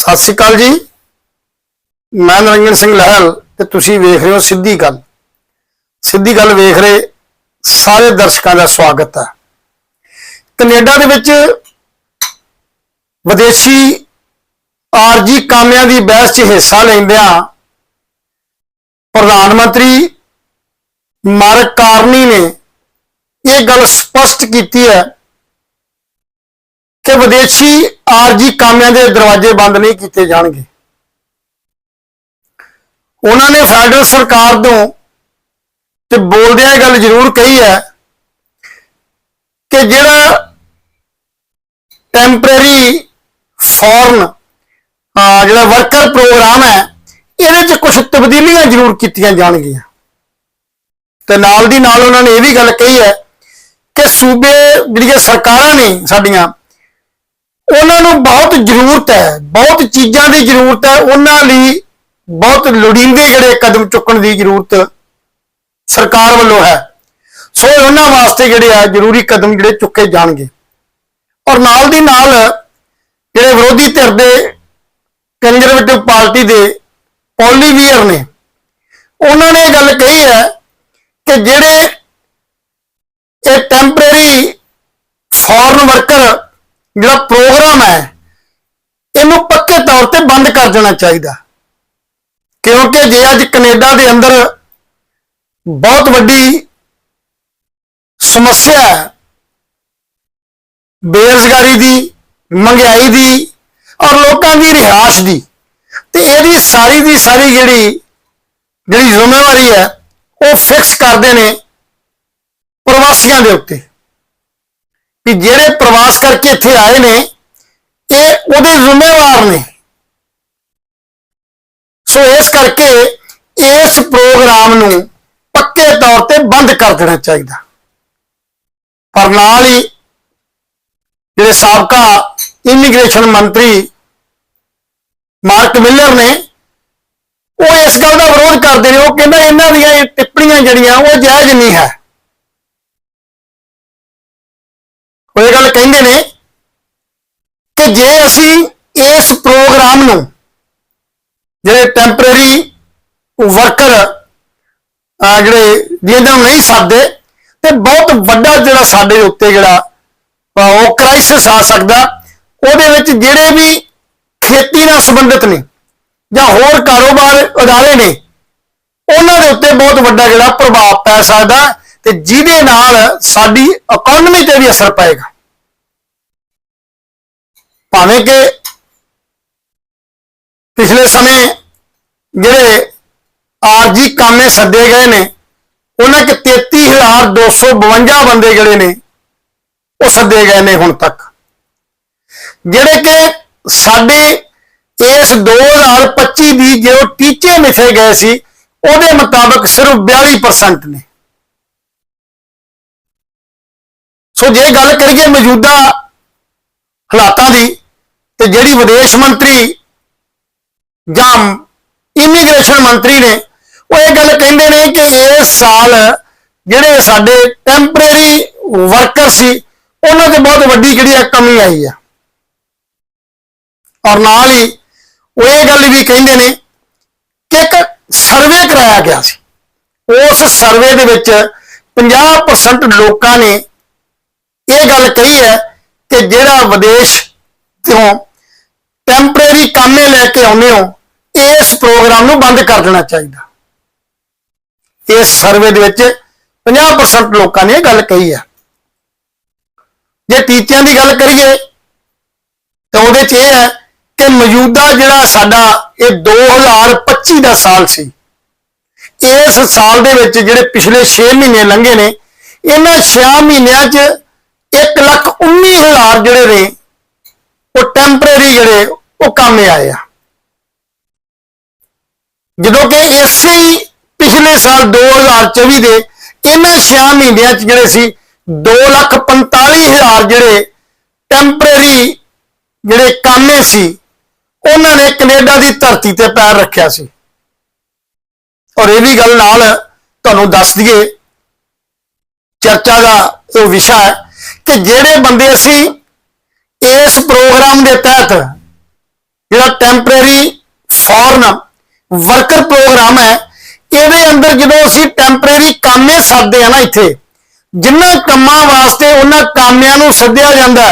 ਸਤਿ ਸ਼੍ਰੀ ਅਕਾਲ ਜੀ। ਮੈਂ ਨਰਿੰਦਰ ਸਿੰਘ ਲਹਿਲ ਤੇ ਤੁਸੀਂ ਵੇਖ ਰਹੇ ਹੋ ਸਿੱਧੀ ਗੱਲ। ਸਿੱਧੀ ਗੱਲ ਵੇਖ ਰਹੇ ਸਾਰੇ ਦਰਸ਼ਕਾਂ ਦਾ ਸਵਾਗਤ ਹੈ। ਕੈਨੇਡਾ ਦੇ ਵਿੱਚ ਵਿਦੇਸ਼ੀ ਆਰਜੀ ਕਾਮਿਆਂ ਦੀ ਬਹਿਸ 'ਚ ਹਿੱਸਾ ਲੈਂਦਿਆਂ ਪ੍ਰਧਾਨ ਮੰਤਰੀ ਮਾਰਕ ਕਾਰਨੀ ਨੇ ਇਹ ਗੱਲ ਸਪਸ਼ਟ ਕੀਤੀ ਹੈ ਕਿ ਵਿਦੇਸ਼ੀ ਆਰਜੀ ਕਾਮਿਆਂ ਦੇ ਦਰਵਾਜ਼ੇ ਬੰਦ ਨਹੀਂ ਕੀਤੇ ਜਾਣਗੇ। ਉਹਨਾਂ ਨੇ ਫੈਡਰਲ ਸਰਕਾਰ ਤੋਂ ਤੇ ਬੋਲਦਿਆਂ ਇਹ ਗੱਲ ਜ਼ਰੂਰ ਕਹੀ ਹੈ ਕਿ ਜਿਹੜਾ ਟੈਂਪਰੇਰੀ ਫੋਰਨ ਜਿਹੜਾ ਵਰਕਰ ਪ੍ਰੋਗਰਾਮ ਹੈ, ਇਹਦੇ 'ਚ ਕੁਝ ਤਬਦੀਲੀਆਂ ਜ਼ਰੂਰ ਕੀਤੀਆਂ ਜਾਣਗੀਆਂ। ਤੇ ਨਾਲ ਦੀ ਨਾਲ ਉਹਨਾਂ ਨੇ ਇਹ ਵੀ ਗੱਲ ਕਹੀ ਹੈ ਕਿ ਸੂਬੇ ਜਿਹੜੀਆਂ ਸਰਕਾਰਾਂ ਨੇ ਸਾਡੀਆਂ ਉਹਨਾਂ ਨੂੰ ਬਹੁਤ ਜ਼ਰੂਰਤ ਹੈ, ਬਹੁਤ ਚੀਜ਼ਾਂ ਦੀ ਜ਼ਰੂਰਤ ਹੈ, ਉਹਨਾਂ ਲਈ ਬਹੁਤ ਲੋੜੀਂਦੇ ਜਿਹੜੇ ਕਦਮ ਚੁੱਕਣ ਦੀ ਜ਼ਰੂਰਤ ਸਰਕਾਰ ਵੱਲੋਂ ਹੈ। ਸੋ ਉਹਨਾਂ ਵਾਸਤੇ ਜਿਹੜੇ ਆ ਜ਼ਰੂਰੀ ਕਦਮ ਜਿਹੜੇ ਚੁੱਕੇ ਜਾਣਗੇ। ਔਰ ਨਾਲ ਦੀ ਨਾਲ ਜਿਹੜੇ ਵਿਰੋਧੀ ਧਿਰ ਦੇ ਕੰਜ਼ਰਵੇਟਿਵ ਪਾਰਟੀ ਦੇ ਪੋਲੀਵੀਅਰ ਨੇ, ਉਹਨਾਂ ਨੇ ਇਹ ਗੱਲ ਕਹੀ ਹੈ ਕਿ ਜਿਹੜੇ ਇਹ ਟੈਂਪਰੇਰੀ ਫੋਰਨ ਵਰਕਰ ਜਿਹੜਾ ਪ੍ਰੋਗਰਾਮ ਹੈ, ਇਹਨੂੰ ਪੱਕੇ ਤੌਰ ਤੇ ਬੰਦ ਕਰ ਦੇਣਾ ਚਾਹੀਦਾ। ਕਿਉਂਕਿ ਜੇ ਅੱਜ ਕੈਨੇਡਾ ਦੇ ਅੰਦਰ ਬਹੁਤ ਵੱਡੀ ਸਮੱਸਿਆ ਹੈ, ਬੇਰੁਜ਼ਗਾਰੀ ਦੀ, ਮਹਿੰਗਾਈ ਦੀ ਔਰ ਲੋਕਾਂ ਦੀ ਰਿਹਾਇਸ਼ ਦੀ, ਤੇ ਇਹਦੀ ਸਾਰੀ ਦੀ ਸਾਰੀ ਜਿਹੜੀ ਜਿਹੜੀ ਜ਼ਿੰਮੇਵਾਰੀ ਹੈ, ਉਹ ਫਿਕਸ ਕਰਦੇ ਨੇ ਪ੍ਰਵਾਸੀਆਂ ਦੇ ਉੱਤੇ। ਕਿ ਜਿਹੜੇ ਪ੍ਰਵਾਸ ਕਰਕੇ ਇੱਥੇ ਆਏ ਨੇ, ਇਹ ਉਹਦੇ ਜ਼ਿੰਮੇਵਾਰ ਨੇ। ਸੋ ਇਸ ਕਰਕੇ ਇਸ ਪ੍ਰੋਗਰਾਮ ਨੂੰ ਪੱਕੇ ਤੌਰ ਤੇ ਬੰਦ ਕਰ ਦੇਣਾ ਚਾਹੀਦਾ। ਪਰ ਨਾਲ ਹੀ ਜਿਹੜੇ ਸਾਬਕਾ ਇਮੀਗ੍ਰੇਸ਼ਨ ਮੰਤਰੀ ਮਾਰਕ ਮਿਲਰ ਨੇ, ਉਹ ਇਸ ਗੱਲ ਦਾ ਵਿਰੋਧ ਕਰਦੇ ਨੇ। ਉਹ ਕਹਿੰਦਾ, ਇਹਨਾਂ ਦੀਆਂ ਟਿੱਪਣੀਆਂ ਜਿਹੜੀਆਂ, ਉਹ ਜਾਇਜ਼ ਨਹੀਂ ਹੈ। ਉਹ ਇਹ ਗੱਲ ਕਹਿੰਦੇ ਨੇ ਕਿ ਜੇ ਅਸੀਂ ਇਸ ਪ੍ਰੋਗਰਾਮ ਨੂੰ ਜਿਹੜੇ ਟੈਂਪਰੇਰੀ ਵਰਕਰ ਜਿਹੜੇ ਜਿਹਨਾਂ ਨੂੰ ਨਹੀਂ ਸਾਦੇ, ਤੇ ਬਹੁਤ ਵੱਡਾ ਜਿਹੜਾ ਸਾਡੇ ਉੱਤੇ ਜਿਹੜਾ ਉਹ ਕ੍ਰਾਈਸਿਸ ਆ ਸਕਦਾ, ਉਹਦੇ ਵਿੱਚ ਜਿਹੜੇ ਵੀ ਖੇਤੀ ਨਾਲ ਸੰਬੰਧਿਤ ਨੇ ਜਾਂ ਹੋਰ ਕਾਰੋਬਾਰ ਅਦਾਰੇ ਨੇ, ਉਹਨਾਂ ਦੇ ਉੱਤੇ ਬਹੁਤ ਵੱਡਾ ਜਿਹੜਾ ਪ੍ਰਭਾਵ ਪੈ ਸਕਦਾ। ਤੇ ਜਿਹਦੇ ਨਾਲ ਸਾਡੀ ਇਕਨੋਮੀ ਤੇ ਵੀ ਅਸਰ ਪਏਗਾ। ਭਾਵੇਂ ਕਿ ਪਿਛਲੇ ਸਮੇਂ ਜਿਹੜੇ ਆਰਜੀ ਕਾਮੇ ਸੱਦੇ ਗਏ ਨੇ, ਉਹਨਾਂ ਕਿ 33252 ਬੰਦੇ ਜਿਹੜੇ ਨੇ, ਉਹ ਸੱਦੇ ਗਏ ਨੇ ਹੁਣ ਤੱਕ। ਜਿਹੜੇ ਕਿ ਸਾਡੇ ਇਸ 2025 ਦੀ ਜੋ ਟੀਚੇ ਮਿਥੇ ਗਏ ਸੀ, ਉਹਦੇ ਮੁਤਾਬਕ ਸਿਰਫ 42% ਨੇ। ਸੋ ਜੇ ਗੱਲ ਕਰੀਏ ਮੌਜੂਦਾ ਹਾਲਾਤਾਂ ਦੀ, ਤੇ ਜਿਹੜੀ ਵਿਦੇਸ਼ ਮੰਤਰੀ ਜਾਂ ਇਮੀਗ੍ਰੇਸ਼ਨ ਮੰਤਰੀ ਨੇ, ਉਹ ਇਹ ਗੱਲ ਕਹਿੰਦੇ ਨੇ ਕਿ ਇਸ ਸਾਲ ਜਿਹੜੇ ਸਾਡੇ ਟੈਂਪਰੇਰੀ ਵਰਕਰ ਸੀ, ਉਹਨਾਂ ਤੇ ਬਹੁਤ ਵੱਡੀ ਜਿਹੜੀ ਹੈ ਕਮੀ ਆਈ ਆ। ਔਰ ਨਾਲ ਹੀ ਉਹ ਇਹ ਗੱਲ ਵੀ ਕਹਿੰਦੇ ਨੇ ਕਿ ਇੱਕ ਸਰਵੇ ਕਰਾਇਆ ਗਿਆ ਸੀ। ਉਸ ਸਰਵੇ ਦੇ ਵਿੱਚ 50% ਲੋਕਾਂ ਨੇ ਇਹ ਗੱਲ ਕਹੀ ਹੈ ਕਿ ਜਿਹੜਾ ਵਿਦੇਸ਼ ਤੋਂ ਟੈਂਪਰੇਰੀ ਕਾਮੇ ਲੈ ਕੇ ਆਉਂਦੇ ਹੋ, ਇਸ ਪ੍ਰੋਗਰਾਮ ਨੂੰ ਬੰਦ ਕਰ ਦੇਣਾ ਚਾਹੀਦਾ। ਇਸ ਸਰਵੇ ਦੇ ਵਿੱਚ 50% ਲੋਕਾਂ ਨੇ ਇਹ ਗੱਲ ਕਹੀ ਹੈ। ਜੇ ਟੀਚਿਆਂ ਦੀ ਗੱਲ ਕਰੀਏ, ਤਾਂ ਉਹਦੇ 'ਚ ਇਹ ਹੈ ਕਿ ਮੌਜੂਦਾ ਜਿਹੜਾ ਸਾਡਾ ਇਹ 2025 ਦਾ ਸਾਲ ਸੀ, ਇਸ ਸਾਲ ਦੇ ਵਿੱਚ ਜਿਹੜੇ ਪਿਛਲੇ 6 ਮਹੀਨੇ ਲੰਘੇ ਨੇ, ਇਹਨਾਂ 6 ਮਹੀਨਿਆਂ 'ਚ 1 ਲੱਖ 19 ਹਜ਼ਾਰ ਜਿਹੜੇ ਨੇ, ਉਹ ਟੈਂਪਰੇਰੀ ਜਿਹੜੇ, ਉਹ ਕਾਮੇ ਆਏ ਆ। ਜਦੋਂ ਕਿ ਇਸੇ ਹੀ ਪਿਛਲੇ ਸਾਲ 2024 ਦੇ ਇਹਨਾਂ 6 ਮਹੀਨਿਆਂ 'ਚ ਜਿਹੜੇ ਸੀ 2 ਲੱਖ 45 ਹਜ਼ਾਰ ਜਿਹੜੇ ਟੈਂਪਰੇਰੀ ਜਿਹੜੇ ਕਾਮੇ ਸੀ, ਉਹਨਾਂ ਨੇ ਕੈਨੇਡਾ ਦੀ ਧਰਤੀ ਤੇ ਪੈਰ ਰੱਖਿਆ ਸੀ। ਔਰ ਇਹ ਵੀ ਗੱਲ ਨਾਲ ਤੁਹਾਨੂੰ ਦੱਸ ਦਈਏ, ਚਰਚਾ ਦਾ ਉਹ ਵਿਸ਼ਾ ਹੈ ਕਿ ਜਿਹੜੇ ਬੰਦੇ ਅਸੀਂ ਇਸ ਪ੍ਰੋਗਰਾਮ ਦੇ ਤਹਿਤ ਜਿਹੜਾ ਟੈਂਪਰੇਰੀ ਫੋਰਨ ਵਰਕਰ ਪ੍ਰੋਗਰਾਮ ਹੈ, ਇਹਦੇ ਅੰਦਰ ਜਦੋਂ ਅਸੀਂ ਟੈਂਪਰੇਰੀ ਕਾਮੇ ਸੱਦਦੇ ਆ ਨਾ ਇੱਥੇ, ਜਿੰਨਾ ਕੰਮਾਂ ਵਾਸਤੇ ਉਹਨਾਂ ਕਾਮਿਆਂ ਨੂੰ ਸੱਦਿਆ ਜਾਂਦਾ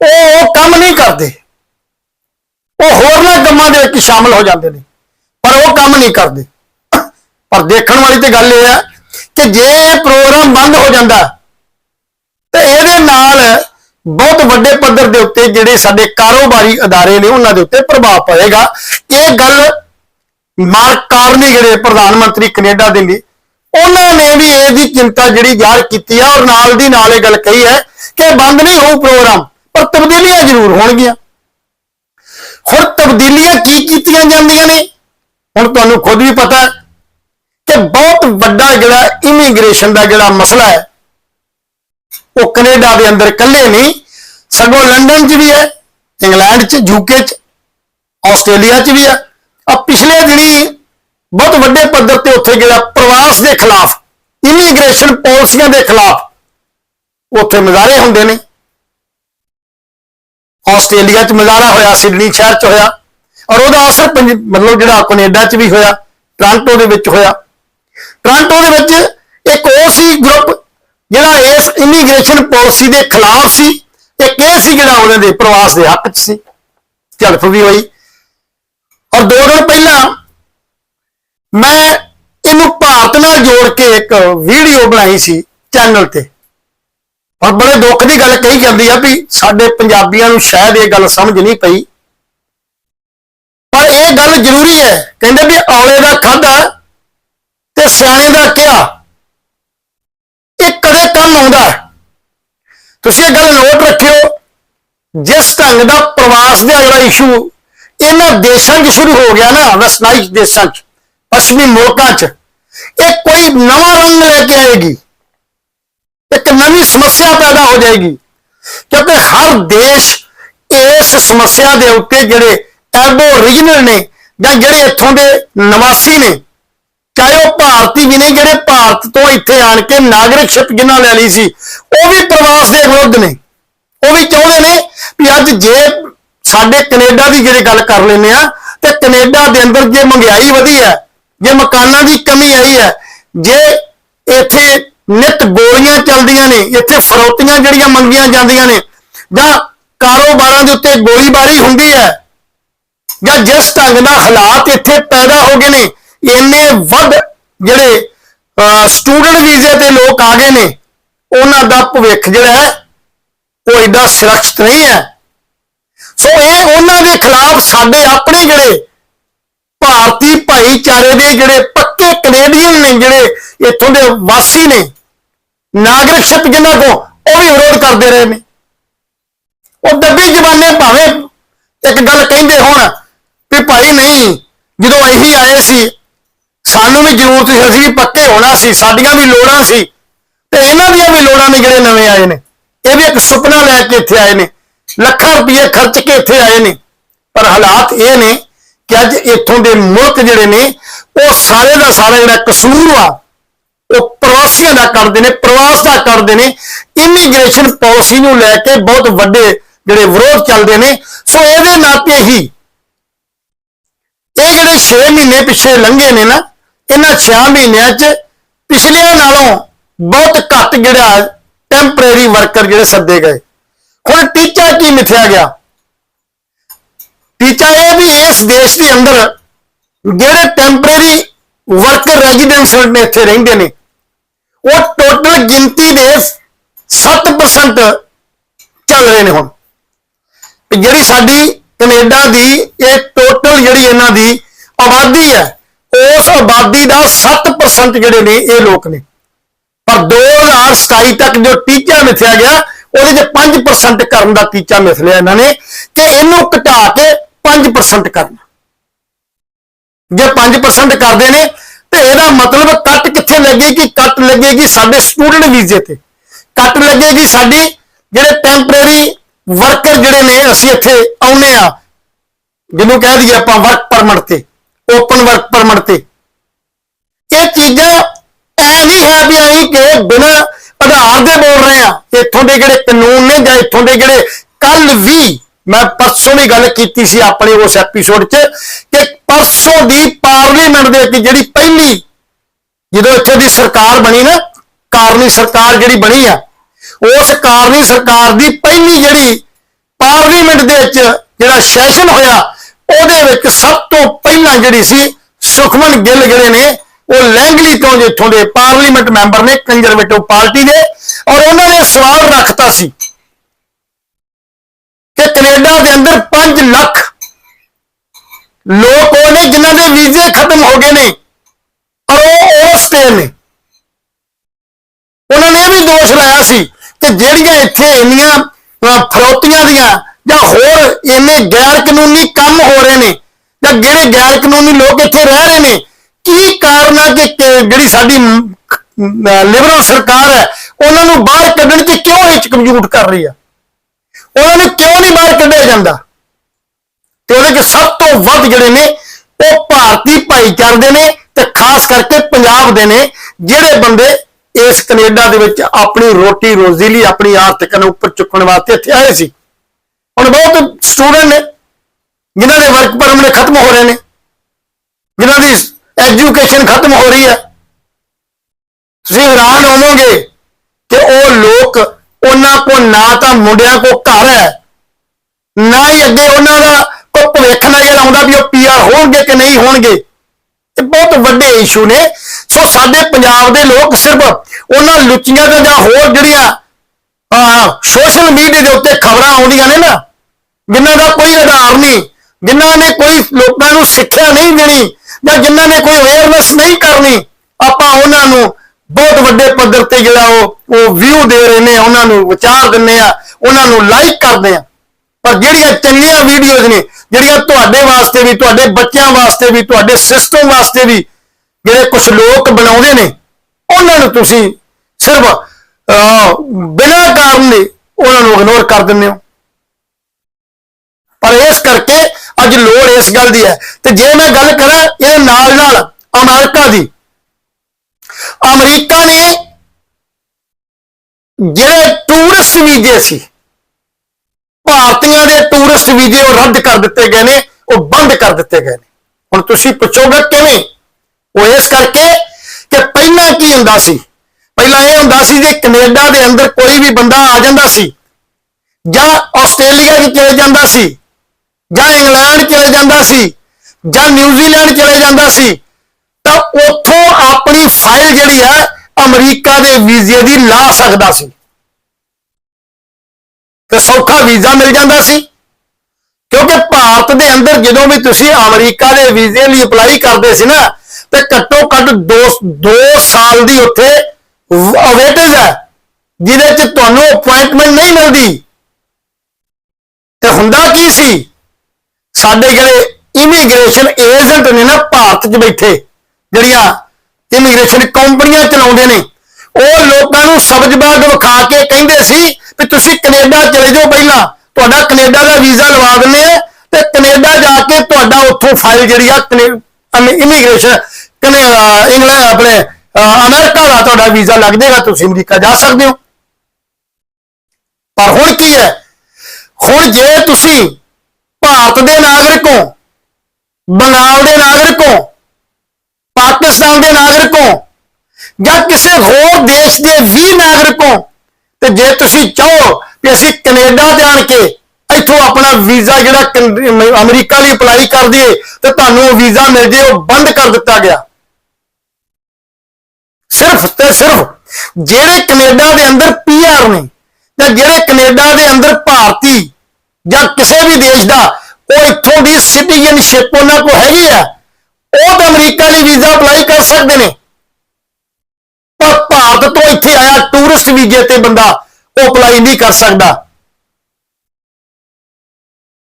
ਉਹ ਉਹ ਕੰਮ ਨਹੀਂ ਕਰਦੇ। ਉਹ ਹੋਰਨਾਂ ਕੰਮਾਂ ਦੇ ਵਿੱਚ ਸ਼ਾਮਲ ਹੋ ਜਾਂਦੇ ਨੇ, ਪਰ ਉਹ ਕੰਮ ਨਹੀਂ ਕਰਦੇ। ਪਰ ਦੇਖਣ ਵਾਲੀ ਤੇ ਗੱਲ ਇਹ ਹੈ ਕਿ ਜੇ ਇਹ ਪ੍ਰੋਗਰਾਮ ਬੰਦ ਹੋ ਜਾਂਦਾ ਤੇ ਇਹਦੇ ਨਾਲ ਬਹੁਤ ਵੱਡੇ ਪੱਧਰ ਦੇ ਉੱਤੇ ਜਿਹੜੇ ਸਾਡੇ ਕਾਰੋਬਾਰੀ ਅਦਾਰੇ ਨੇ, ਉਹਨਾਂ ਦੇ ਉੱਤੇ ਪ੍ਰਭਾਵ ਪਵੇਗਾ। ਇਹ ਗੱਲ ਮਾਰਕ ਕਾਰਨੀ, ਜਿਹੜੇ ਪ੍ਰਧਾਨ ਮੰਤਰੀ ਕੈਨੇਡਾ ਦੇ ਲਈ ਉਹਨਾਂ ਨੇ ਵੀ ਇਹਦੀ ਚਿੰਤਾ ਜਿਹੜੀ ਜ਼ਾਹਰ ਕੀਤੀ ਆ ਔਰ ਨਾਲ ਦੀ ਨਾਲ ਇਹ ਗੱਲ ਕਹੀ ਹੈ ਕਿ ਬੰਦ ਨਹੀਂ ਹੋਊ ਪ੍ਰੋਗਰਾਮ, ਪਰ ਤਬਦੀਲੀਆਂ ਜ਼ਰੂਰ ਹੋਣਗੀਆਂ। ਹੁਣ ਤਬਦੀਲੀਆਂ ਕੀ ਕੀਤੀਆਂ ਜਾਂਦੀਆਂ ਨੇ? ਹੁਣ ਤੁਹਾਨੂੰ ਖੁਦ ਵੀ ਪਤਾ ਕਿ ਬਹੁਤ ਵੱਡਾ ਜਿਹੜਾ ਇਮੀਗ੍ਰੇਸ਼ਨ ਦਾ ਜਿਹੜਾ ਮਸਲਾ ਹੈ ਉਹ ਕੈਨੇਡਾ ਦੇ ਅੰਦਰ ਇਕੱਲੇ ਨਹੀਂ, ਸਗੋਂ ਲੰਡਨ 'ਚ ਵੀ ਹੈ, ਇੰਗਲੈਂਡ 'ਚ ਯੂਕੇ 'ਚ, ਆਸਟ੍ਰੇਲੀਆ 'ਚ ਵੀ ਹੈ। ਆ ਪਿਛਲੇ ਦਿਨੀ ਬਹੁਤ ਵੱਡੇ ਪੱਧਰ ਤੇ ਉੱਥੇ ਜਿਹੜਾ ਪ੍ਰਵਾਸ ਦੇ ਖਿਲਾਫ ਇਮੀਗ੍ਰੇਸ਼ਨ ਪਾਲਿਸੀਆਂ ਦੇ ਖਿਲਾਫ। ਉੱਥੇ ਮੁਜ਼ਾਹਰੇ ਹੁੰਦੇ ਨੇ। ਆਸਟ੍ਰੇਲੀਆ 'ਚ ਮੁਜ਼ਾਹਰਾ ਹੋਇਆ, ਸਿਡਨੀ ਸ਼ਹਿਰ 'ਚ ਹੋਇਆ, ਔਰ ਉਹਦਾ ਅਸਰ ਪੰਜ- ਮਤਲਬ ਜਿਹੜਾ ਕੈਨੇਡਾ 'ਚ ਵੀ ਹੋਇਆ, ਟ੍ਰਾਂਟੋ ਦੇ ਵਿੱਚ ਹੋਇਆ। ਟ੍ਰਾਂਟੋ ਦੇ ਵਿੱਚ ਇੱਕ ਉਹ ਸੀ ਗਰੁੱਪ ਜਿਹੜਾ ਇਸ ਇਮੀਗ੍ਰੇਸ਼ਨ ਪਾਲਿਸੀ ਦੇ ਖਿਲਾਫ ਸੀ, ਇੱਕ ਇਹ ਸੀ ਜਿਹੜਾ ਉਹਨਾਂ ਦੇ ਪ੍ਰਵਾਸ ਦੇ ਹੱਕ 'ਚ ਸੀ, ਝੜਪ ਵੀ ਹੋਈ। ਔਰ ਦੋ ਦਿਨ ਪਹਿਲਾਂ ਮੈਂ ਇਹਨੂੰ ਭਾਰਤ ਨਾਲ ਜੋੜ ਕੇ ਇੱਕ ਵੀਡੀਓ ਬਣਾਈ ਸੀ ਚੈਨਲ ਤੇ। ਔਰ ਬੜੇ ਦੁੱਖ ਦੀ ਗੱਲ ਕਹੀ ਜਾਂਦੀ ਆ ਵੀ ਸਾਡੇ ਪੰਜਾਬੀਆਂ ਨੂੰ ਸ਼ਾਇਦ ਇਹ ਗੱਲ ਸਮਝ ਨਹੀਂ ਪਈ। ਪਰ ਇਹ ਗੱਲ ਜ਼ਰੂਰੀ ਹੈ, ਕਹਿੰਦੇ ਵੀ ਔਲੇ ਦਾ ਖਾਦਾ ਤੇ ਸਿਆਣੇ ਦਾ ਕਿਹਾ ਕੰਮ ਆਉਂਦਾ ਤੁਸੀਂ ਇਹ ਗੱਲ ਨੋਟ ਰੱਖਿਓ, ਜਿਸ ਢੰਗ ਦਾ ਪ੍ਰਵਾਸ ਦਾ ਜਿਹੜਾ ਇਸ਼ੂ ਇਹਨਾਂ ਦੇਸ਼ਾਂ 'ਚ ਸ਼ੁਰੂ ਹੋ ਗਿਆ ਨਾ ਵੈਸਟਨਾਈਜ਼ ਦੇਸ਼ਾਂ 'ਚ, ਪੱਛਮੀ ਮੁਲਕਾਂ 'ਚ, ਇਹ ਕੋਈ ਨਵਾਂ ਰੰਗ ਲੈ ਕੇ ਆਏਗੀ। ਇੱਕ ਨਵੀਂ ਸਮੱਸਿਆ ਪੈਦਾ ਹੋ ਜਾਏਗੀ, ਕਿਉਂਕਿ ਹਰ ਦੇਸ਼ ਇਸ ਸਮੱਸਿਆ ਦੇ ਉੱਤੇ ਜਿਹੜੇ ਐਬੋਰੀਜਨਲ ਨੇ ਜਾਂ ਜਿਹੜੇ ਇੱਥੋਂ ਦੇ ਨਿਵਾਸੀ ਨੇ ਚਾਹੇ ਉਹ ਭਾਰਤੀ ਵੀ ਨੇ ਜਿਹੜੇ ਭਾਰਤ ਤੋਂ ਇੱਥੇ ਆਣ ਕੇ ਨਾਗਰਿਕਸ਼ਿਪ ਜਿਨ੍ਹਾਂ ਲੈ ਲਈ ਸੀ, ਉਹ ਵੀ ਪ੍ਰਵਾਸ ਦੇ ਵਿਰੁੱਧ ਨੇ। ਉਹ ਵੀ ਚਾਹੁੰਦੇ ਨੇ ਵੀ ਅੱਜ ਜੇ ਸਾਡੇ ਕੈਨੇਡਾ ਦੀ ਜਿਹੜੇ ਗੱਲ ਕਰ ਲੈਂਦੇ ਆ ਤੇ ਕੈਨੇਡਾ ਦੇ ਅੰਦਰ ਜੇ ਮਹਿੰਗਾਈ ਵਧੀ ਹੈ, ਜੇ ਮਕਾਨਾਂ ਦੀ ਕਮੀ ਆਈ ਹੈ, ਜੇ ਇੱਥੇ ਨਿਤ ਗੋਲੀਆਂ ਚੱਲਦੀਆਂ ਨੇ, ਇੱਥੇ ਫਰੋਤੀਆਂ ਜਿਹੜੀਆਂ ਮੰਗੀਆਂ ਜਾਂਦੀਆਂ ਨੇ, ਜਾਂ ਕਾਰੋਬਾਰਾਂ ਦੇ ਉੱਤੇ ਗੋਲੀਬਾਰੀ ਹੁੰਦੀ ਹੈ, ਜਾਂ ਜਿਸ ਢੰਗ ਦਾ ਹਾਲਾਤ ਇੱਥੇ ਪੈਦਾ ਹੋ ਗਏ ਨੇ ਇੰਨੇ ਵੱਧ ਜਿਹੜੇ ਸਟੂਡੈਂਟ ਵੀਜ਼ੇ ਤੇ ਲੋਕ ਆ ਗਏ ਨੇ, ਉਹਨਾਂ ਦਾ ਭਵਿੱਖ ਜਿਹੜਾ ਹੈ, ਉਹ ਏਡਾ ਸੁਰੱਖਿਅਤ ਨਹੀਂ ਹੈ। ਸੋ ਇਹ ਉਹਨਾਂ ਦੇ ਖਿਲਾਫ ਸਾਡੇ ਆਪਣੇ ਜਿਹੜੇ ਭਾਰਤੀ ਭਾਈਚਾਰੇ ਦੇ ਜਿਹੜੇ ਪੱਕੇ ਕੈਨੇਡੀਅਨ ਨੇ, ਜਿਹੜੇ ਇੱਥੋਂ ਦੇ ਵਾਸੀ ਨੇ ਨਾਗਰਿਕਸ਼ਿਪ ਜਿਨ੍ਹਾਂ ਤੋਂ ਉਹ ਵੀ ਵਿਰੋਧ ਕਰਦੇ ਰਹੇ ਨੇ। ਉਹ ਦੱਬੀ ਜਵਾਨੇ ਭਾਵੇਂ ਇੱਕ ਗੱਲ ਕਹਿੰਦੇ ਹੋਣ ਵੀ ਭਾਈ ਨਹੀਂ, ਜਦੋਂ ਇਹੀ ਆਏ ਸੀ ਸਾਨੂੰ ਵੀ ਜ਼ਰੂਰਤ ਸੀ, ਅਸੀਂ ਵੀ ਪੱਕੇ ਹੋਣਾ ਸੀ, ਸਾਡੀਆਂ ਵੀ ਲੋੜਾਂ ਸੀ। ਤੇ ਇਹਨਾਂ ਦੀਆਂ ਵੀ ਲੋੜਾਂ ਨੇ ਜਿਹੜੇ ਨਵੇਂ ਆਏ ਨੇ। ਇਹ ਵੀ ਇੱਕ ਸੁਪਨਾ ਲੈ ਕੇ ਇੱਥੇ ਆਏ ਨੇ। ਲੱਖਾਂ ਰੁਪਏ ਖਰਚ ਕੇ ਇੱਥੇ ਆਏ ਨੇ। ਪਰ ਹਾਲਾਤ ਇਹ ਨੇ ਕਿ ਅੱਜ ਇੱਥੋਂ ਦੇ ਮੁਲਕ ਜਿਹੜੇ ਨੇ, ਉਹ ਸਾਰੇ ਦਾ ਸਾਰਾ ਜਿਹੜਾ ਕਸੂਰ ਆ ਉਹ ਪ੍ਰਵਾਸੀਆਂ ਦਾ ਕਰਦੇ ਨੇ, ਪ੍ਰਵਾਸ ਦਾ ਕਰਦੇ ਨੇ। ਇਮੀਗ੍ਰੇਸ਼ਨ ਪਾਲਿਸੀ ਨੂੰ ਲੈ ਕੇ ਬਹੁਤ ਵੱਡੇ ਜਿਹੜੇ ਵਿਰੋਧ ਚੱਲਦੇ ਨੇ। ਸੋ ਇਹਦੇ ਨਾਤੇ ਹੀ ਇਹ ਜਿਹੜੇ 6 ਮਹੀਨੇ ਪਿੱਛੇ ਲੰਘੇ ਨੇ ਨਾ ਇਹਨਾਂ 6 ਮਹੀਨਿਆਂ 'ਚ ਪਿਛਲਿਆਂ ਨਾਲੋਂ ਬਹੁਤ ਘੱਟ ਜਿਹੜਾ ਟੈਂਪਰੇਰੀ ਵਰਕਰ ਜਿਹੜੇ ਸੱਦੇ ਗਏ। ਹੁਣ ਟੀਚਾ ਕੀ ਮਿਥਿਆ ਗਿਆ? ਟੀਚਾ ਇਹ ਵੀ ਇਸ ਦੇਸ਼ ਦੇ ਅੰਦਰ ਜਿਹੜੇ ਟੈਂਪਰੇਰੀ ਵਰਕਰ ਰੈਜੀਡੈਂਸੀਅਲ ਨੇ ਇੱਥੇ ਰਹਿੰਦੇ ਨੇ, ਉਹ ਟੋਟਲ ਗਿਣਤੀ ਦੇ 7% ਚੱਲ ਰਹੇ ਨੇ ਹੁਣ। ਜਿਹੜੀ ਸਾਡੀ ਕੈਨੇਡਾ ਦੀ ਇਹ ਟੋਟਲ ਜਿਹੜੀ ਇਹਨਾਂ ਦੀ ਆਬਾਦੀ ਹੈ ਉਸ ਆਬਾਦੀ ਦਾ 7% ਜਿਹੜੇ ਨੇ ਇਹ ਲੋਕ ਨੇ। ਪਰ 2027 ਤੱਕ ਜੋ ਟੀਚਾ ਮਿਥਿਆ ਗਿਆ, ਉਹਦੇ 'ਚ 5% ਕਰਨ ਦਾ ਟੀਚਾ ਮਿਥ ਲਿਆ ਇਹਨਾਂ ਨੇ ਕਿ ਇਹਨੂੰ ਘਟਾ ਕੇ 5% ਕਰਨਾ। ਜੇ 5% ਕਰਦੇ ਨੇ, ਤੇ ਇਹਦਾ ਮਤਲਬ ਕੱਟ ਕਿੱਥੇ ਲੱਗੇਗੀ? ਕੱਟ ਲੱਗੇਗੀ ਸਾਡੇ ਸਟੂਡੈਂਟ ਵੀਜ਼ੇ ਤੇ। ਕੱਟ ਲੱਗੇਗੀ ਸਾਡੀ ਜਿਹੜੇ ਟੈਂਪਰੇਰੀ ਵਰਕਰ ਜਿਹੜੇ ਨੇ, ਅਸੀਂ ਇੱਥੇ ਆਉਨੇ ਆ ਜਿਹਨੂੰ ਕਹਿ ਦਈਏ ਆਪਾਂ ਵਰਕ ਪਰਮਿਟ ਤੇ। ਓਪਨ ਵਰਕ ਪਰਮਿਟ ਤੇ। ਇਹ ਚੀਜ਼ਾਂ ਐ ਨਹੀਂ ਹੈ ਵੀ ਅਸੀਂ ਕਿ ਬਿਨਾਂ ਆਧਾਰ ਦੇ ਬੋਲ ਰਹੇ ਆ ਇੱਥੋਂ ਦੇ ਜਿਹੜੇ ਕਾਨੂੰਨ ਨੇ ਜਾਂ ਇੱਥੋਂ ਦੇ ਜਿਹੜੇ ਕੱਲ ਵੀ ਮੈਂ ਪਰਸੋਂ ਦੀ ਗੱਲ ਕੀਤੀ ਸੀ ਆਪਣੇ ਉਸ ਐਪੀਸੋਡ 'ਚ ਕਿ ਪਰਸੋਂ ਦੀ ਪਾਰਲੀਮੈਂਟ ਦੇ ਵਿੱਚ ਜਿਹੜੀ ਪਹਿਲੀ ਜਦੋਂ ਇੱਥੇ ਦੀ ਸਰਕਾਰ ਬਣੀ ਨਾ, ਕਾਰਨੀ ਸਰਕਾਰ ਜਿਹੜੀ ਬਣੀ ਆ, ਉਸ ਕਾਰਨੀ ਸਰਕਾਰ ਦੀ ਪਹਿਲੀ ਜਿਹੜੀ ਪਾਰਲੀਮੈਂਟ ਦੇ ਵਿੱਚ ਜਿਹੜਾ ਸੈਸ਼ਨ ਹੋਇਆ ਉਹਦੇ ਵਿੱਚ ਸਭ ਤੋਂ ਪਹਿਲਾਂ ਜਿਹੜੀ ਸੀ ਸੁਖਮਨ ਗਿੱਲ ਜਿਹੜੇ ਨੇ, ਉਹ ਲੈਂਗਲੀ ਤੋਂ ਜਿੱਥੋਂ ਦੇ ਪਾਰਲੀਮੈਂਟ ਮੈਂਬਰ ਨੇ, ਕੰਜ਼ਰਵੇਟਿਵ ਪਾਰਟੀ ਦੇ, ਔਰ ਉਹਨਾਂ ਨੇ ਸਵਾਲ ਰੱਖਤਾ ਸੀ ਕਿ ਕੈਨੇਡਾ ਦੇ ਅੰਦਰ 5 ਲੱਖ ਲੋਕ ਉਹ ਨੇ ਜਿਨ੍ਹਾਂ ਦੇ ਵੀਜ਼ੇ ਖਤਮ ਹੋ ਗਏ ਨੇ, ਔਰ ਉਹ ਉਸ ਤੇ ਨੇ। ਉਹਨਾਂ ਨੇ ਇਹ ਵੀ ਦੋਸ਼ ਲਾਇਆ ਸੀ ਕਿ ਜਿਹੜੀਆਂ ਇੱਥੇ ਇੰਨੀਆਂ ਫਰੋਤੀਆਂ ਦੀਆਂ ਜਾਂ ਹੋਰ ਇੰਨੇ ਗੈਰ ਕਾਨੂੰਨੀ ਕੰਮ ਹੋ ਰਹੇ ਨੇ, ਜਾਂ ਜਿਹੜੇ ਗੈਰ ਕਾਨੂੰਨੀ ਲੋਕ ਇੱਥੇ ਰਹਿ ਰਹੇ ਨੇ, ਕੀ ਕਾਰਨ ਆ ਕਿ ਜਿਹੜੀ ਸਾਡੀ ਲਿਬਰਲ ਸਰਕਾਰ ਹੈ, ਉਹਨਾਂ ਨੂੰ ਬਾਹਰ ਕੱਢਣ 'ਚ ਕਿਉਂ ਹਿਚਕਮਜੂਟ ਕਰ ਰਹੀ ਆ? ਉਹਨਾਂ ਨੂੰ ਕਿਉਂ ਨਹੀਂ ਬਾਹਰ ਕੱਢਿਆ ਜਾਂਦਾ? ਤੇ ਉਹਦੇ 'ਚ ਸਭ ਤੋਂ ਵੱਧ ਜਿਹੜੇ ਨੇ, ਉਹ ਭਾਰਤੀ ਭਾਈਚਾਰੇ ਦੇ ਨੇ ਤੇ ਖਾਸ ਕਰਕੇ ਪੰਜਾਬ ਦੇ ਨੇ, ਜਿਹੜੇ ਬੰਦੇ ਇਸ ਕੈਨੇਡਾ ਦੇ ਵਿੱਚ ਆਪਣੀ ਰੋਟੀ ਰੋਜ਼ੀ ਲਈ ਆਪਣੀ ਆਰਥਿਕ ਨੂੰ ਉੱਪਰ ਚੁੱਕਣ ਵਾਸਤੇ ਇੱਥੇ ਆਏ ਸੀ। ਹੁਣ ਬਹੁਤ ਸਟੂਡੈਂਟ ਨੇ, ਜਿਨ੍ਹਾਂ ਦੇ ਵਰਕ ਪਰਮਿਟ ਖਤਮ ਹੋ ਰਹੇ ਨੇ, ਜਿਨ੍ਹਾਂ ਦੀ ਐਜੂਕੇਸ਼ਨ ਖਤਮ ਹੋ ਰਹੀ ਹੈ। ਤੁਸੀਂ ਹੈਰਾਨ ਹੋਵੋਗੇ ਕਿ ਉਹ ਲੋਕ ਉਹਨਾਂ ਕੋ ਨਾ ਤਾਂ ਮੁੰਡਿਆਂ ਕੋ ਘਰ ਹੈ, ਨਾ ਹੀ ਅੱਗੇ ਉਹਨਾਂ ਦਾ ਕੋਈ ਭਵਿੱਖ ਨਜ਼ਰ ਆਉਂਦਾ ਵੀ ਉਹ ਪੀਆਰ ਹੋਣਗੇ ਕਿ ਨਹੀਂ ਹੋਣਗੇ। ਇਹ ਬਹੁਤ ਵੱਡੇ ਇਸ਼ੂ ਨੇ। ਸੋ ਸਾਡੇ ਪੰਜਾਬ ਦੇ ਲੋਕ ਸਿਰਫ ਉਹਨਾਂ ਲੁੱਚੀਆਂ ਤੇ ਜਾਂ ਹੋਰ ਜਿਹੜੀਆਂ ਸੋਸ਼ਲ ਮੀਡੀਆ ਦੇ ਉੱਤੇ ਖਬਰਾਂ ਆਉਂਦੀਆਂ ਨੇ ਨਾ, ਜਿਨ੍ਹਾਂ ਦਾ ਕੋਈ ਆਧਾਰ ਨਹੀਂ, ਜਿਨ੍ਹਾਂ ਨੇ ਕੋਈ ਲੋਕਾਂ ਨੂੰ ਸਿੱਖਿਆ ਨਹੀਂ ਦੇਣੀ, ਜਾਂ ਜਿਨ੍ਹਾਂ ਨੇ ਕੋਈ ਅਵੇਅਰਨੈਸ ਨਹੀਂ ਕਰਨੀ, ਆਪਾਂ ਉਹਨਾਂ ਨੂੰ ਬਹੁਤ ਵੱਡੇ ਪੱਧਰ ਤੇ ਜਿਹੜਾ ਉਹ ਉਹ ਵਿਊ ਦੇ ਰਹੇ ਨੇ, ਉਹਨਾਂ ਨੂੰ ਵਿਚਾਰ ਦਿੰਨੇ ਆ, ਉਹਨਾਂ ਨੂੰ ਲਾਈਕ ਕਰਦੇ ਆ। ਪਰ ਜਿਹੜੀਆਂ ਚੰਗੀਆਂ ਵੀਡੀਓਜ਼ ਨੇ, ਜਿਹੜੀਆਂ ਤੁਹਾਡੇ ਵਾਸਤੇ ਵੀ, ਤੁਹਾਡੇ ਬੱਚਿਆਂ ਵਾਸਤੇ ਵੀ, ਤੁਹਾਡੇ ਸਿਸਟਮ ਵਾਸਤੇ ਵੀ, ਜਿਹੜੇ ਕੁਝ ਲੋਕ ਬਣਾਉਂਦੇ ਨੇ, ਉਹਨਾਂ ਨੂੰ ਤੁਸੀਂ ਸਿਰਫ ਬਿਨਾਂ ਕਾਰਨ ਦੇ ਉਹਨਾਂ ਨੂੰ ਇਗਨੋਰ ਕਰ ਦਿੰਦੇ ਹੋ। ਪਰ ਇਸ ਕਰਕੇ ਅੱਜ ਲੋੜ ਇਸ ਗੱਲ ਦੀ ਹੈ। ਤੇ ਜੇ ਮੈਂ ਗੱਲ ਕਰਾਂ ਇਹ ਨਾਲ ਨਾਲ ਅਮਰੀਕਾ ਦੀ। ਅਮਰੀਕਾ ਨੇ ਜਿਹੜੇ ਟੂਰਿਸਟ ਵੀਜ਼ੇ ਸੀ, ਭਾਰਤੀਆਂ ਦੇ ਟੂਰਿਸਟ ਵੀਜ਼ੇ ਉਹ ਰੱਦ ਕਰ ਦਿੱਤੇ ਗਏ ਨੇ, ਉਹ ਬੰਦ ਕਰ ਦਿੱਤੇ ਗਏ ਨੇ। ਹੁਣ ਤੁਸੀਂ ਪੁੱਛੋਗੇ ਕਿਵੇਂ? ਉਹ ਇਸ ਕਰਕੇ ਕਿ ਪਹਿਲਾਂ ਕੀ ਹੁੰਦਾ ਸੀ? ਪਹਿਲਾਂ ਇਹ ਹੁੰਦਾ ਸੀ ਜੇ ਕੈਨੇਡਾ ਦੇ ਅੰਦਰ ਕੋਈ ਵੀ ਬੰਦਾ ਆ ਜਾਂਦਾ ਸੀ, ਜਾਂ ਆਸਟ੍ਰੇਲੀਆ 'ਚ ਚਲੇ ਜਾਂਦਾ ਸੀ, ਜਾਂ ਇੰਗਲੈਂਡ ਚਲੇ ਜਾਂਦਾ ਸੀ, ਜਾਂ ਨਿਊਜ਼ੀਲੈਂਡ ਚਲੇ ਜਾਂਦਾ ਸੀ, ਤਾਂ ਉੱਥੋਂ ਆਪਣੀ ਫਾਈਲ ਜਿਹੜੀ ਹੈ, ਅਮਰੀਕਾ ਦੇ ਵੀਜ਼ੇ ਦੀ ਲਾ ਸਕਦਾ ਸੀ। ਤੇ ਸੌਖਾ ਵੀਜ਼ਾ ਮਿਲ ਜਾਂਦਾ ਸੀ, ਕਿਉਂਕਿ ਭਾਰਤ ਦੇ ਅੰਦਰ ਜਦੋਂ ਵੀ ਤੁਸੀਂ ਅਮਰੀਕਾ ਦੇ ਵੀਜ਼ੇ ਲਈ ਅਪਲਾਈ ਕਰਦੇ ਸੀ ਨਾ, ਤੇ ਘੱਟੋ ਘੱਟ 2 2 ਸਾਲ ਦੀ ਉੱਥੇ ਅਵੇਟੇਜ ਹੈ, ਜਿਹਦੇ ਚ ਤੁਹਾਨੂੰ ਅਪਾਇੰਟਮੈਂਟ ਨਹੀਂ ਮਿਲਦੀ। ਤੇ ਹੁੰਦਾ ਕੀ ਸੀ? ਸਾਡੇ ਜਿਹੜੇ ਇਮੀਗ੍ਰੇਸ਼ਨ ਏਜੰਟ ਨੇ ਨਾ ਭਾਰਤ 'ਚ ਬੈਠੇ, ਜਿਹੜੀਆਂ ਇਮੀਗ੍ਰੇਸ਼ਨ ਕੰਪਨੀਆਂ ਚਲਾਉਂਦੇ ਨੇ, ਉਹ ਲੋਕਾਂ ਨੂੰ ਸਬਜ਼ਬਾਗ ਵਿਖਾ ਕੇ ਕਹਿੰਦੇ ਸੀ ਵੀ ਤੁਸੀਂ ਕੈਨੇਡਾ ਚਲੇ ਜਾਓ ਪਹਿਲਾਂ, ਤੁਹਾਡਾ ਕੈਨੇਡਾ ਦਾ ਵੀਜ਼ਾ ਲਵਾ ਦਿੰਦੇ ਆ ਤੇ ਕੈਨੇਡਾ ਜਾ ਕੇ ਤੁਹਾਡਾ ਉੱਥੋਂ ਫਾਈਲ ਜਿਹੜੀ ਆ ਇਮੀਗ੍ਰੇਸ਼ਨ ਇੰਗਲੈਂਡ ਆਪਣੇ ਅਮਰੀਕਾ ਦਾ ਤੁਹਾਡਾ ਵੀਜ਼ਾ ਲੱਗ ਜਾਏਗਾ, ਤੁਸੀਂ ਅਮਰੀਕਾ ਜਾ ਸਕਦੇ ਹੋ। ਪਰ ਹੁਣ ਕੀ ਹੈ? ਹੁਣ ਜੇ ਤੁਸੀਂ ਭਾਰਤ ਦੇ ਨਾਗਰਿਕ ਹੋ, ਬੰਗਾਲ ਦੇ ਨਾਗਰਿਕ ਹੋ, ਪਾਕਿਸਤਾਨ ਦੇ ਨਾਗਰਿਕ ਹੋ, ਜਾਂ ਕਿਸੇ ਹੋਰ ਦੇਸ਼ ਦੇ ਵੀ ਨਾਗਰਿਕ ਹੋ, ਤੇ ਜੇ ਤੁਸੀਂ ਚਾਹੋ ਕਿ ਅਸੀਂ ਕੈਨੇਡਾ ਜਾਣ ਕੇ ਇੱਥੋਂ ਆਪਣਾ ਵੀਜ਼ਾ ਜਿਹੜਾ ਕੈਨ- ਅਮਰੀਕਾ ਲਈ ਅਪਲਾਈ ਕਰ ਦਈਏ, ਤੇ ਤੁਹਾਨੂੰ ਵੀਜ਼ਾ ਮਿਲ ਜੇ ਉਹ ਬੰਦ ਕਰ ਦਿੱਤਾ ਗਿਆ। ਸਿਰਫ ਤੇ ਸਿਰਫ ਜਿਹੜੇ ਕੈਨੇਡਾ ਦੇ ਅੰਦਰ ਪੀਆਰ ਨੇ ਜਾਂ ਜਿਹੜੇ ਕੈਨੇਡਾ ਦੇ ਅੰਦਰ ਭਾਰਤੀ ਜਾਂ ਕਿਸੇ ਵੀ ਦੇਸ਼ ਦਾ, ਉਹ ਇੱਥੋਂ ਦੀ ਸਿਟੀਜ਼ਨਸ਼ਿਪ ਉਹਨਾਂ ਕੋਲ ਹੈਗੀ ਆ। ਉਹ ਤਾਂ ਅਮਰੀਕਾ ਲਈ ਵੀਜ਼ਾ ਅਪਲਾਈ ਕਰ ਸਕਦੇ ਨੇ। ਪਰ ਭਾਰਤ ਤੋਂ ਇੱਥੇ ਆਇਆ ਟੂਰਿਸਟ ਵੀਜ਼ੇ ਤੇ ਬੰਦਾ ਉਹ ਅਪਲਾਈ ਨਹੀਂ ਕਰ ਸਕਦਾ।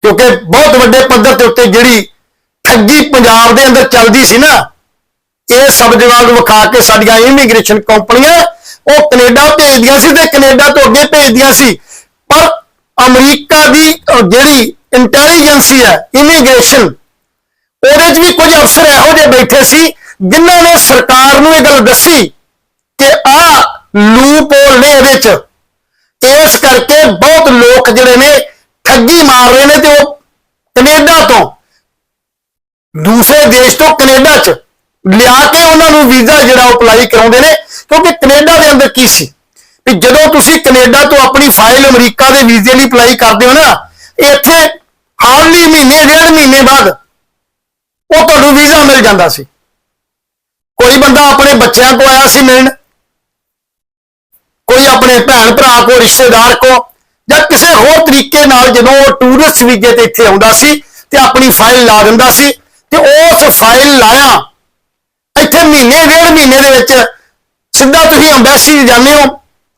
ਕਿਉਂਕਿ ਬਹੁਤ ਵੱਡੇ ਪੱਧਰ ਦੇ ਉੱਤੇ ਜਿਹੜੀ ਠੱਗੀ ਪੰਜਾਬ ਦੇ ਅੰਦਰ ਚੱਲਦੀ ਸੀ ਨਾ ਇਹ ਸਭ ਜਵਾਬ ਵਿਖਾ ਕੇ ਸਾਡੀਆਂ ਇਮੀਗ੍ਰੇਸ਼ਨ ਕੰਪਨੀਆਂ ਉਹ ਕੈਨੇਡਾ ਭੇਜਦੀਆਂ ਸੀ ਤੇ ਕੈਨੇਡਾ ਤੋਂ ਅੱਗੇ ਭੇਜਦੀਆਂ ਸੀ। ਪਰ ਅਮਰੀਕਾ ਦੀ ਜਿਹੜੀ ਇੰਟੈਲੀਜੈਂਸੀ ਹੈ ਇਮੀਗ੍ਰੇਸ਼ਨ ਉਹਦੇ 'ਚ ਵੀ ਕੁਝ ਅਫਸਰ ਇਹੋ ਜਿਹੇ ਬੈਠੇ ਸੀ ਜਿਨ੍ਹਾਂ ਨੇ ਸਰਕਾਰ ਨੂੰ ਇਹ ਗੱਲ ਦੱਸੀ ਕਿ ਆਹ ਲੂਪ ਹੋਲ ਨੇ ਇਹਦੇ 'ਚ। ਇਸ ਕਰਕੇ ਬਹੁਤ ਲੋਕ ਜਿਹੜੇ ਨੇ ਠੱਗੀ ਮਾਰ ਰਹੇ ਨੇ ਤੇ ਉਹ ਕੈਨੇਡਾ ਤੋਂ, ਦੂਸਰੇ ਦੇਸ਼ ਤੋਂ ਕੈਨੇਡਾ ਚ। ਲਿਆ ਕੇ ਉਹਨਾਂ ਨੂੰ ਵੀਜ਼ਾ ਜਿਹੜਾ ਉਹ ਅਪਲਾਈ ਕਰਾਉਂਦੇ ਨੇ, ਕਿਉਂਕਿ ਕੈਨੇਡਾ ਦੇ ਅੰਦਰ ਕੀ ਸੀ? ਕਿ ਜਦੋਂ ਤੁਸੀਂ ਕੈਨੇਡਾ ਤੋਂ ਆਪਣੀ ਫਾਈਲ ਅਮਰੀਕਾ ਦੇ ਵੀਜ਼ੇ ਲਈ ਅਪਲਾਈ ਕਰਦੇ ਹੋ ਨਾ, ਇੱਥੇ ਹਾਰਲੀ ਮਹੀਨੇ, ਡੇਢ ਮਹੀਨੇ ਬਾਅਦ ਉਹ ਤੁਹਾਨੂੰ ਵੀਜ਼ਾ ਮਿਲ ਜਾਂਦਾ ਸੀ। ਕੋਈ ਬੰਦਾ ਆਪਣੇ ਬੱਚਿਆਂ ਕੋ ਆਇਆ ਸੀ ਮਿਲਣ, ਕੋਈ ਆਪਣੇ ਭੈਣ ਭਰਾ ਕੋ ਰਿਸ਼ਤੇਦਾਰ ਕੋ ਜਾਂ ਕਿਸੇ ਹੋਰ ਤਰੀਕੇ ਨਾਲ ਜਦੋਂ ਉਹ ਟੂਰਿਸਟ ਵੀਜ਼ੇ ਤੇ ਇੱਥੇ ਆਉਂਦਾ ਸੀ ਤੇ ਆਪਣੀ ਫਾਈਲ ਲਾ ਦਿੰਦਾ ਸੀ, ਤੇ ਉਸ ਫਾਈਲ ਲਾਇਆ ਇੱਥੇ ਮਹੀਨੇ ਡੇਢ ਮਹੀਨੇ ਦੇ ਵਿੱਚ ਸਿੱਧਾ ਤੁਸੀਂ ਅੰਬੈਸੀ ਜਾਂਦੇ ਹੋ